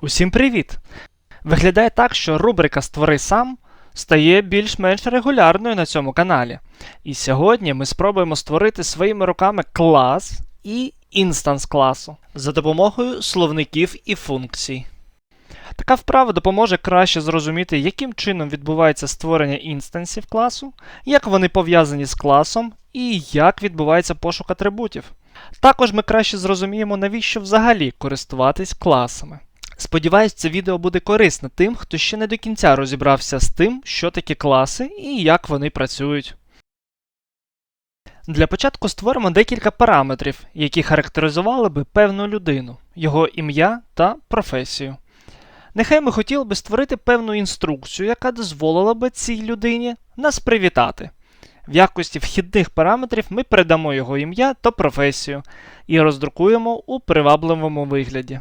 Усім привіт! Виглядає так, що рубрика Створи сам стає більш-менш регулярною на цьому каналі. І сьогодні ми спробуємо створити своїми руками клас і інстанс класу за допомогою словників і функцій. Така вправа допоможе краще зрозуміти, яким чином відбувається створення інстансів класу, як вони пов'язані з класом і як відбувається пошук атрибутів. Також ми краще зрозуміємо, навіщо взагалі користуватись класами. Сподіваюсь, це відео буде корисне тим, хто ще не до кінця розібрався з тим, що такі класи і як вони працюють. Для початку створимо декілька параметрів, які характеризували би певну людину, його ім'я та професію. Нехай ми хотіли би створити певну інструкцію, яка дозволила би цій людині нас привітати. В якості вхідних параметрів ми передамо його ім'я та професію і роздрукуємо у привабливому вигляді.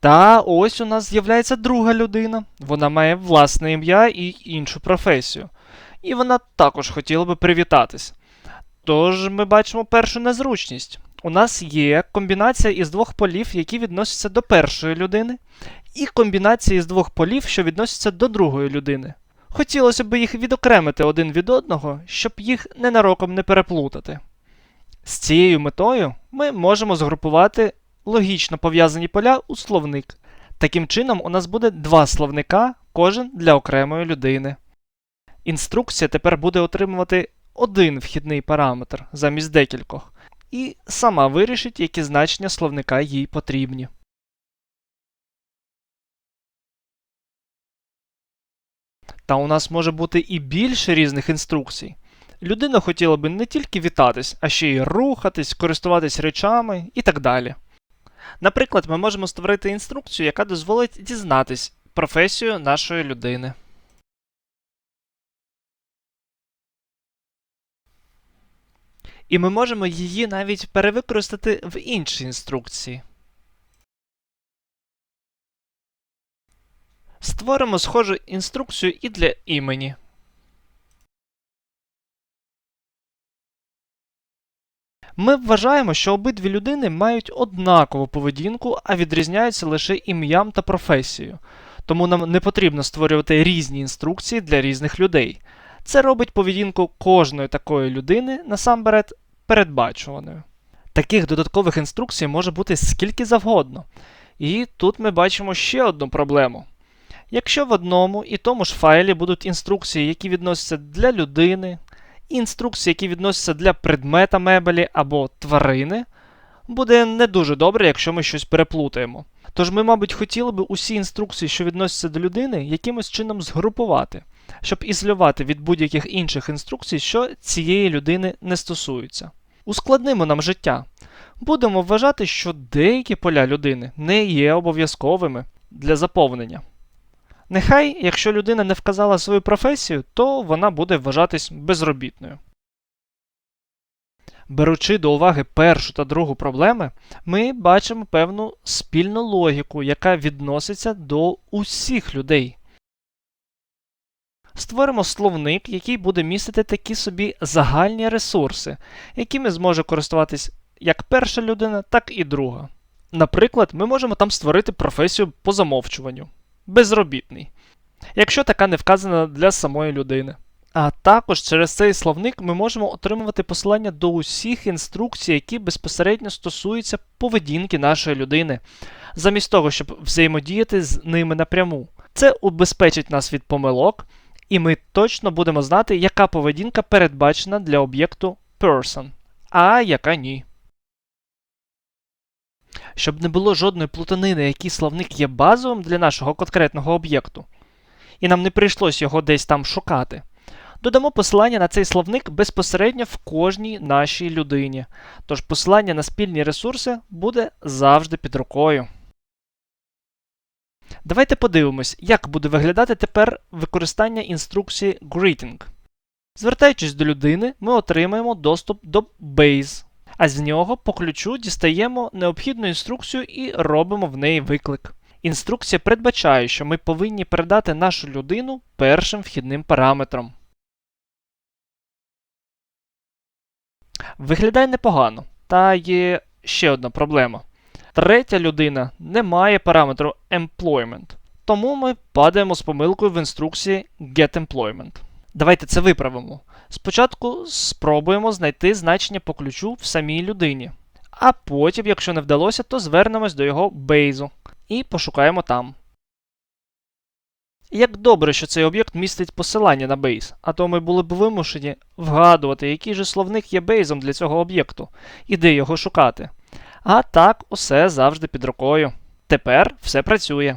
Та ось у нас з'являється друга людина. Вона має власне ім'я і іншу професію. І вона також хотіла би привітатись. Тож ми бачимо першу незручність. У нас є комбінація із двох полів, які відносяться до першої людини, і комбінація із двох полів, що відносяться до другої людини. Хотілося б їх відокремити один від одного, щоб їх ненароком не переплутати. З цією метою ми можемо згрупувати логічно пов'язані поля у словник. Таким чином, у нас буде два словника, кожен для окремої людини. Інструкція тепер буде отримувати один вхідний параметр замість декількох, і сама вирішить, які значення словника їй потрібні. Та у нас може бути і більше різних інструкцій. Людина хотіла би не тільки вітатись, а ще й рухатись, користуватись речами і так далі. Наприклад, ми можемо створити інструкцію, яка дозволить дізнатись професію нашої людини. І ми можемо її навіть перевикористати в іншій інструкції. Створимо схожу інструкцію і для імені. Ми вважаємо, що обидві людини мають однакову поведінку, а відрізняються лише ім'ям та професією. Тому нам не потрібно створювати різні інструкції для різних людей. Це робить поведінку кожної такої людини насамперед передбачуваною. Таких додаткових інструкцій може бути скільки завгодно. І тут ми бачимо ще одну проблему. Якщо в одному і тому ж файлі будуть інструкції, які відносяться для людини, інструкції, які відносяться для предмета мебелі або тварини, буде не дуже добре, якщо ми щось переплутаємо. Тож ми, мабуть, хотіли би усі інструкції, що відносяться до людини, якимось чином згрупувати, щоб ізолювати від будь-яких інших інструкцій, що цієї людини не стосуються. Ускладнимо нам життя. Будемо вважати, що деякі поля людини не є обов'язковими для заповнення. Нехай, якщо людина не вказала свою професію, то вона буде вважатись безробітною. Беручи до уваги першу та другу проблеми, ми бачимо певну спільну логіку, яка відноситься до усіх людей. Створимо словник, який буде містити такі собі загальні ресурси, якими зможе користуватись як перша людина, так і друга. Наприклад, ми можемо там створити професію по замовчуванню безробітний, якщо така не вказана для самої людини. А також через цей словник ми можемо отримувати посилання до усіх інструкцій, які безпосередньо стосуються поведінки нашої людини, замість того, щоб взаємодіяти з ними напряму. Це убезпечить нас від помилок, і ми точно будемо знати, яка поведінка передбачена для об'єкту person, а яка ні. Щоб не було жодної плутанини, який словник є базовим для нашого конкретного об'єкту, і нам не прийшлось його десь там шукати. Додамо посилання на цей словник безпосередньо в кожній нашій людині, тож посилання на спільні ресурси буде завжди під рукою. Давайте подивимось, як буде виглядати тепер використання інструкції greeting. Звертаючись до людини, ми отримаємо доступ до Base, а з нього по ключу дістаємо необхідну інструкцію і робимо в неї виклик. Інструкція передбачає, що ми повинні передати нашу людину першим вхідним параметром. Виглядає непогано, та є ще одна проблема. Третя людина не має параметру employment, тому ми падаємо з помилкою в інструкції getEmployment. Давайте це виправимо. Спочатку спробуємо знайти значення по ключу в самій людині, а потім, якщо не вдалося, то звернемось до його бейзу і пошукаємо там. Як добре, що цей об'єкт містить посилання на бейз, а то ми були б вимушені вгадувати, який же словник є бейзом для цього об'єкту і де його шукати. А так, усе завжди під рукою. Тепер все працює.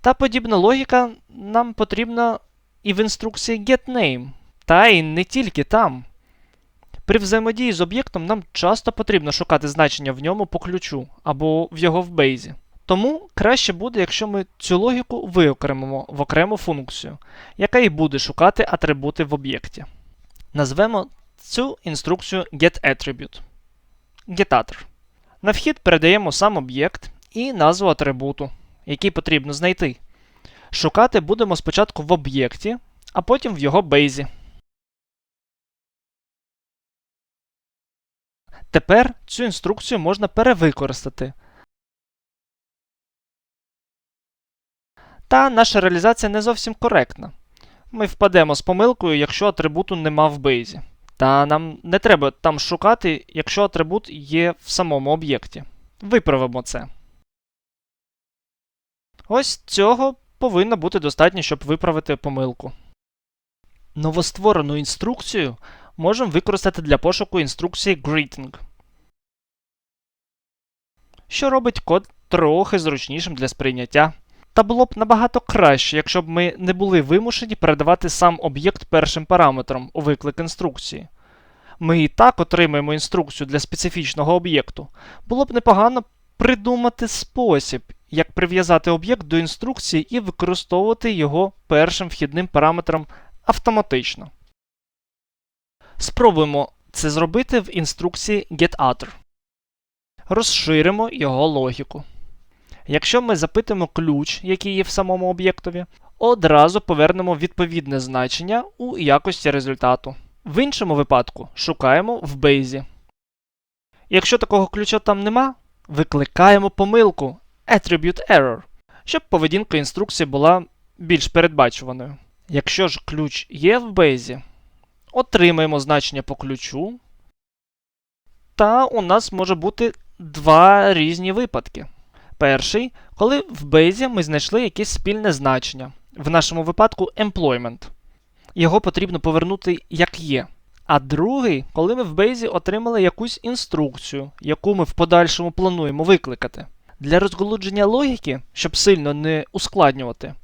Та подібна логіка нам потрібна і в інструкції getName, та й не тільки там. При взаємодії з об'єктом нам часто потрібно шукати значення в ньому по ключу або в його в бейзі. Тому краще буде, якщо ми цю логіку виокремимо в окрему функцію, яка і буде шукати атрибути в об'єкті. Назвемо цю інструкцію getAttribute. GetAttr. На вхід передаємо сам об'єкт і назву атрибуту, який потрібно знайти. Шукати будемо спочатку в об'єкті, а потім в його бейзі. Тепер цю інструкцію можна перевикористати. Та наша реалізація не зовсім коректна. Ми впадемо з помилкою, якщо атрибуту нема в бейзі. Та нам не треба там шукати, якщо атрибут є в самому об'єкті. Виправимо це. Ось цього повинно бути достатньо, щоб виправити помилку. Новостворену інструкцію можемо використати для пошуку інструкції greeting, що робить код трохи зручнішим для сприйняття. Та було б набагато краще, якщо б ми не були вимушені передавати сам об'єкт першим параметром у виклик інструкції. Ми і так отримаємо інструкцію для специфічного об'єкту. Було б непогано придумати спосіб, як прив'язати об'єкт до інструкції і використовувати його першим вхідним параметром автоматично. Спробуємо це зробити в інструкції getAttr. Розширимо його логіку. Якщо ми запитаємо ключ, який є в самому об'єктові, одразу повернемо відповідне значення у якості результату. В іншому випадку шукаємо в бейзі. Якщо такого ключа там нема, викликаємо помилку Attribute Error, щоб поведінка інструкції була більш передбачуваною. Якщо ж ключ є в бейзі, отримаємо значення по ключу. Та у нас може бути два різні випадки. Перший, коли в бейзі ми знайшли якесь спільне значення, в нашому випадку employment. Його потрібно повернути як є. А другий, коли ми в бейзі отримали якусь інструкцію, яку ми в подальшому плануємо викликати. Для розголудження логіки, щоб сильно не ускладнювати,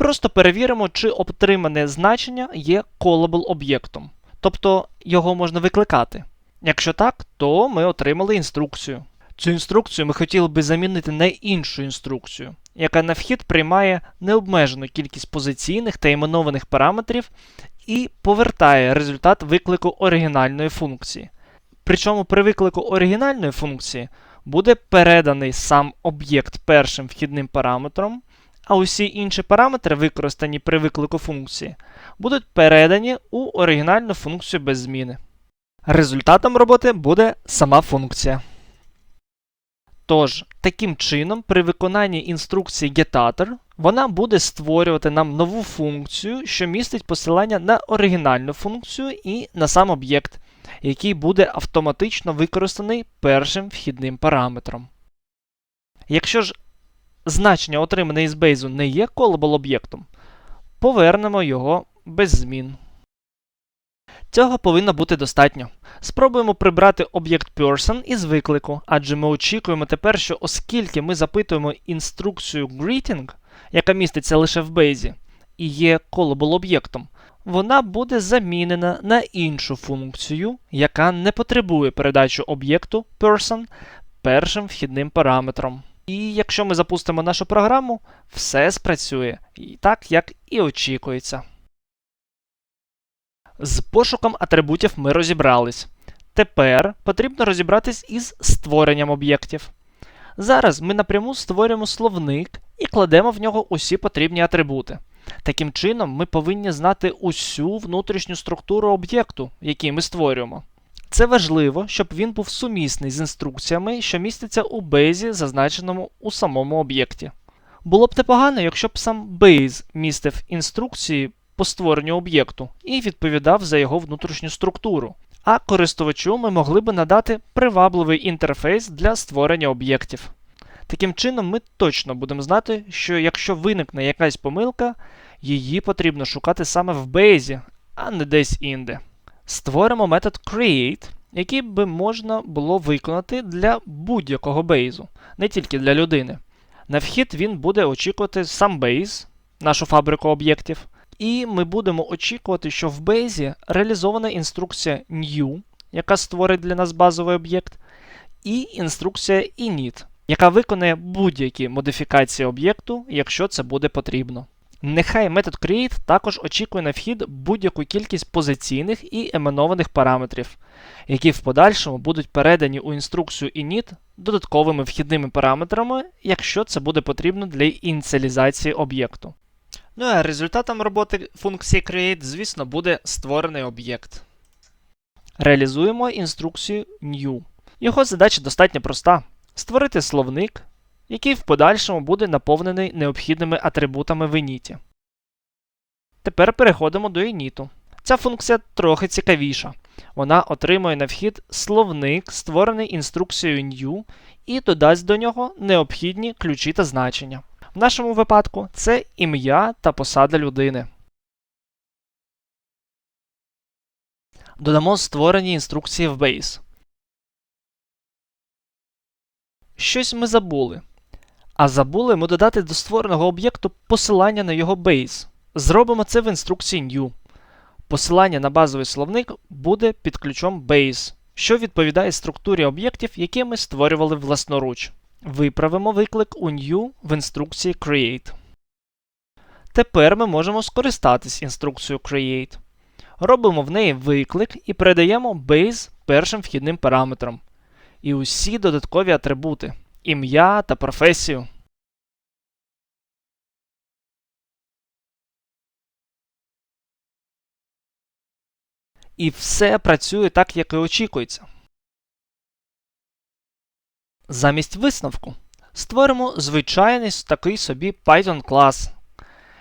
просто перевіримо, чи отримане значення є callable об'єктом, тобто його можна викликати. Якщо так, то ми отримали інструкцію. Цю інструкцію ми хотіли би замінити на іншу інструкцію, яка на вхід приймає необмежену кількість позиційних та іменованих параметрів і повертає результат виклику оригінальної функції. Причому при виклику оригінальної функції буде переданий сам об'єкт першим вхідним параметром, а усі інші параметри, використані при виклику функції, будуть передані у оригінальну функцію без зміни. Результатом роботи буде сама функція. Тож, таким чином, при виконанні інструкції getAttr, вона буде створювати нам нову функцію, що містить посилання на оригінальну функцію і на сам об'єкт, який буде автоматично використаний першим вхідним параметром. Якщо ж значення, отримане із бейзу, не є callable об'єктом, повернемо його без змін. Цього повинно бути достатньо. Спробуємо прибрати об'єкт person із виклику, адже ми очікуємо тепер, що оскільки ми запитуємо інструкцію greeting, яка міститься лише в бейзі, і є callable об'єктом, вона буде замінена на іншу функцію, яка не потребує передачі об'єкту person першим вхідним параметром. І якщо ми запустимо нашу програму, все спрацює і так, як і очікується. З пошуком атрибутів ми розібрались. Тепер потрібно розібратись із створенням об'єктів. Зараз ми напряму створюємо словник і кладемо в нього усі потрібні атрибути. Таким чином, ми повинні знати усю внутрішню структуру об'єкту, який ми створюємо. Це важливо, щоб він був сумісний з інструкціями, що містяться у бейзі, зазначеному у самому об'єкті. Було б непогано, якщо б сам бейз містив інструкції по створенню об'єкту і відповідав за його внутрішню структуру. А користувачу ми могли б надати привабливий інтерфейс для створення об'єктів. Таким чином, ми точно будемо знати, що якщо виникне якась помилка, її потрібно шукати саме в бейзі, а не десь інде. Створимо метод create, який би можна було виконати для будь-якого бейзу, не тільки для людини. На вхід він буде очікувати сам бейз, нашу фабрику об'єктів, і ми будемо очікувати, що в бейзі реалізована інструкція new, яка створить для нас базовий об'єкт, і інструкція init, яка виконає будь-які модифікації об'єкту, якщо це буде потрібно. Нехай метод create також очікує на вхід будь-яку кількість позиційних і іменованих параметрів, які в подальшому будуть передані у інструкцію init додатковими вхідними параметрами, якщо це буде потрібно для ініціалізації об'єкту. Ну а результатом роботи функції create, звісно, буде створений об'єкт. Реалізуємо інструкцію new. Його задача достатньо проста: створити словник, який в подальшому буде наповнений необхідними атрибутами в init. Тепер переходимо до init. Ця функція трохи цікавіша. Вона отримує на вхід словник, створений інструкцією new, і додасть до нього необхідні ключі та значення. В нашому випадку це ім'я та посада людини. Додамо створені інструкції в Base. Щось ми забули. А забули ми додати до створеного об'єкту посилання на його Base. Зробимо це в інструкції new. Посилання на базовий словник буде під ключом Base, що відповідає структурі об'єктів, які ми створювали власноруч. Виправимо виклик у new в інструкції create. Тепер ми можемо скористатись інструкцією create. Робимо в неї виклик і передаємо base першим вхідним параметром. І усі додаткові атрибути ім'я та професію. І все працює так, як і очікується. Замість висновку створимо звичайний такий собі Python клас,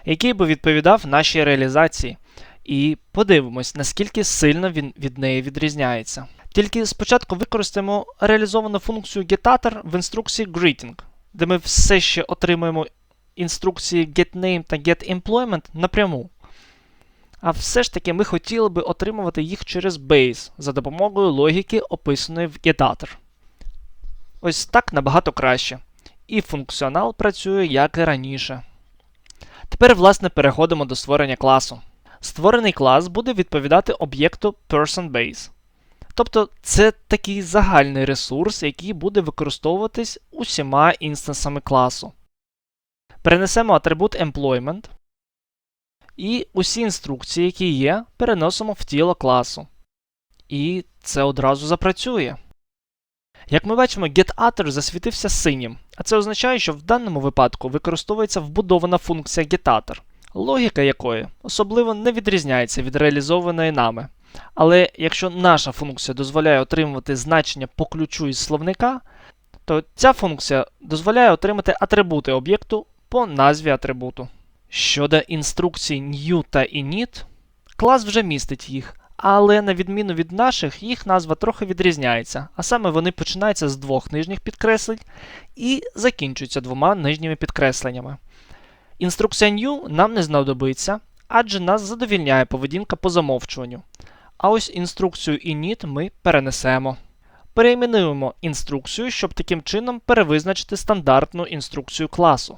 який би відповідав нашій реалізації, і подивимось, наскільки сильно він від неї відрізняється. Тільки спочатку використаємо реалізовану функцію getator в інструкції greeting, де ми все ще отримуємо інструкції getName та getEmployment напряму. А все ж таки ми хотіли би отримувати їх через base за допомогою логіки, описаної в getator. Ось так набагато краще. І функціонал працює як і раніше. Тепер, власне, переходимо до створення класу. Створений клас буде відповідати об'єкту PersonBase. Тобто це такий загальний ресурс, який буде використовуватись усіма інстансами класу. Перенесемо атрибут employment. І усі інструкції, які є, переносимо в тіло класу. І це одразу запрацює. Як ми бачимо, getAtter засвітився синім, а це означає, що в даному випадку використовується вбудована функція getAtter, логіка якої особливо не відрізняється від реалізованої нами. Але якщо наша функція дозволяє отримувати значення по ключу із словника, то ця функція дозволяє отримати атрибути об'єкту по назві атрибуту. Щодо інструкцій new та init, клас вже містить їх, але на відміну від наших, їх назва трохи відрізняється, а саме вони починаються з двох нижніх підкреслень і закінчуються двома нижніми підкресленнями. Інструкція new нам не знадобиться, адже нас задовільняє поведінка по замовчуванню. А ось інструкцію init ми перенесемо. Перейменуємо інструкцію, щоб таким чином перевизначити стандартну інструкцію класу.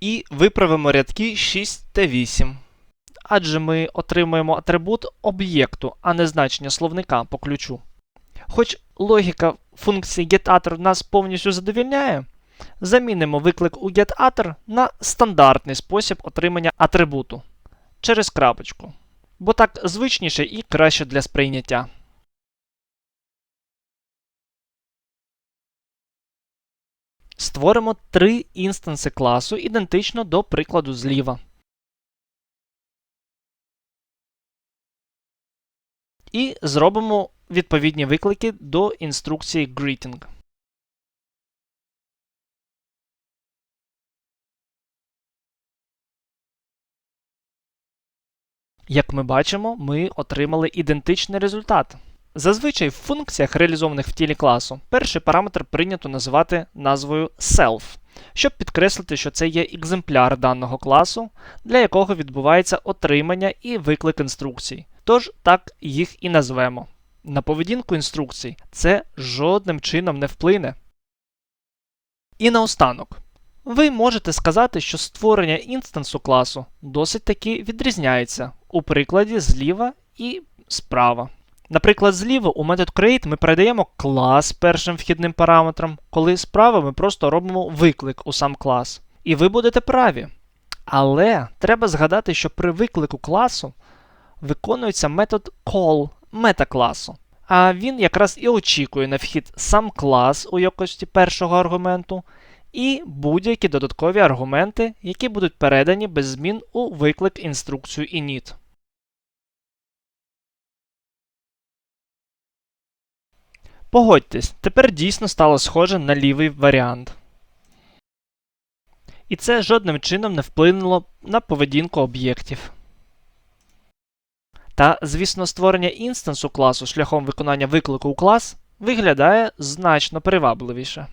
І виправимо рядки 6 та 8. Адже ми отримуємо атрибут об'єкту, а не значення словника по ключу. Хоч логіка функції getAtter нас повністю задовільняє, замінимо виклик у getAtter на стандартний спосіб отримання атрибуту через крапочку. Бо так звичніше і краще для сприйняття. Створимо три інстанси класу ідентично до прикладу зліва. І зробимо відповідні виклики до інструкції greeting. Як ми бачимо, ми отримали ідентичний результат. Зазвичай в функціях, реалізованих в тілі класу, перший параметр прийнято називати назвою self, щоб підкреслити, що це є екземпляр даного класу, для якого відбувається отримання і виклик інструкцій. Тож так їх і назвемо. На поведінку інструкцій це жодним чином не вплине. І наостанок. Ви можете сказати, що створення інстансу класу досить таки відрізняється у прикладі зліва і справа. Наприклад, зліва у метод create ми передаємо клас першим вхідним параметром, коли справа ми просто робимо виклик у сам клас. І ви будете праві. Але треба згадати, що при виклику класу виконується метод call метакласу. А він якраз і очікує на вхід сам клас у якості першого аргументу, і будь-які додаткові аргументи, які будуть передані без змін у виклик інструкцію init. Погодьтесь, тепер дійсно стало схоже на лівий варіант. І це жодним чином не вплинуло на поведінку об'єктів. Та, звісно, створення інстансу класу шляхом виконання виклику у клас виглядає значно привабливіше.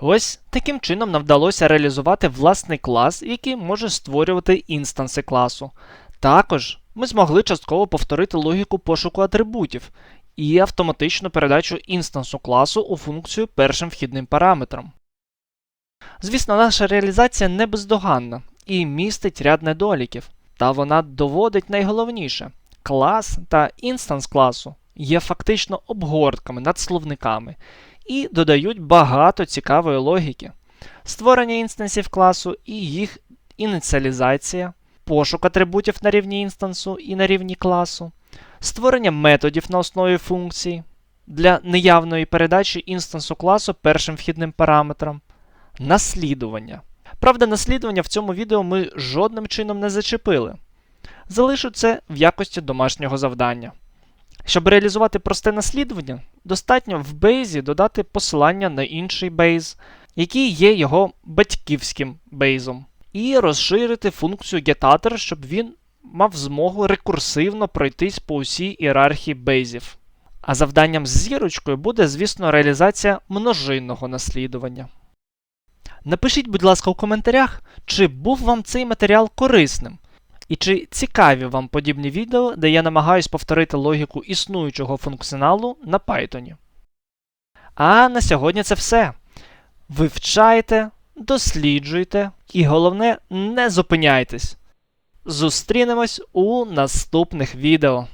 Ось таким чином нам вдалося реалізувати власний клас, який може створювати інстанси класу. Також ми змогли частково повторити логіку пошуку атрибутів і автоматичну передачу інстансу класу у функцію першим вхідним параметром. Звісно, наша реалізація не бездоганна і містить ряд недоліків, та вона доводить найголовніше клас та інстанс класу є фактично обгортками над словниками і додають багато цікавої логіки. Створення інстансів класу і їх ініціалізація, пошук атрибутів на рівні інстансу і на рівні класу, створення методів на основі функцій для неявної передачі інстансу класу першим вхідним параметром, наслідування. Правда, наслідування в цьому відео ми жодним чином не зачепили. Залишу це в якості домашнього завдання. Щоб реалізувати просте наслідування, достатньо в бейзі додати посилання на інший бейз, який є його батьківським бейзом, і розширити функцію getAtter, щоб він мав змогу рекурсивно пройтись по усій ієрархії бейзів. А завданням з зірочкою буде, звісно, реалізація множинного наслідування. Напишіть, будь ласка, у коментарях, чи був вам цей матеріал корисним, і чи цікаві вам подібні відео, де я намагаюсь повторити логіку існуючого функціоналу на Python. А на сьогодні це все. Вивчайте, досліджуйте і головне, не зупиняйтесь. Зустрінемось у наступних відео.